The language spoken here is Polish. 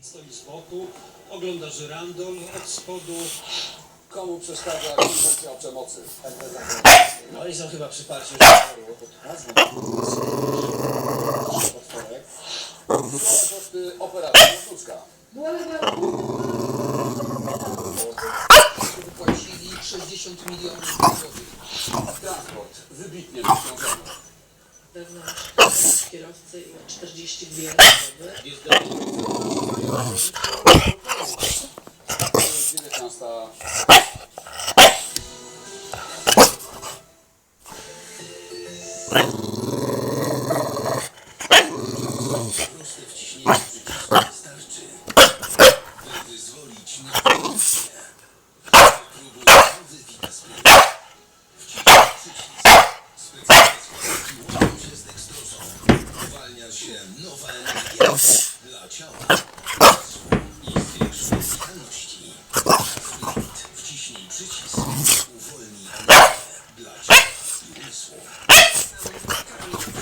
Stoi z boku, ogląda żyrandol od spodu. Komu przeszkadza koncepcja o przemocy? No oni są chyba przyparci już do bo to nazwa potworek. Koszty operacji sztuczka. Wypłacili 60 milionów złotych. Transport wybitnie wyciążony. wewnątrz kierowcy i 42 osoby. Jest do 19. Proste wciśnięcie przycisku wystarczy. By wyzwolić niepotrzebnie. Próbuj nowy Vitasprint. Wciśnij przycisk. Specjalne składniki łączą się z dekstrosą. Uwalnia się nowa energia dla ciała. えっ?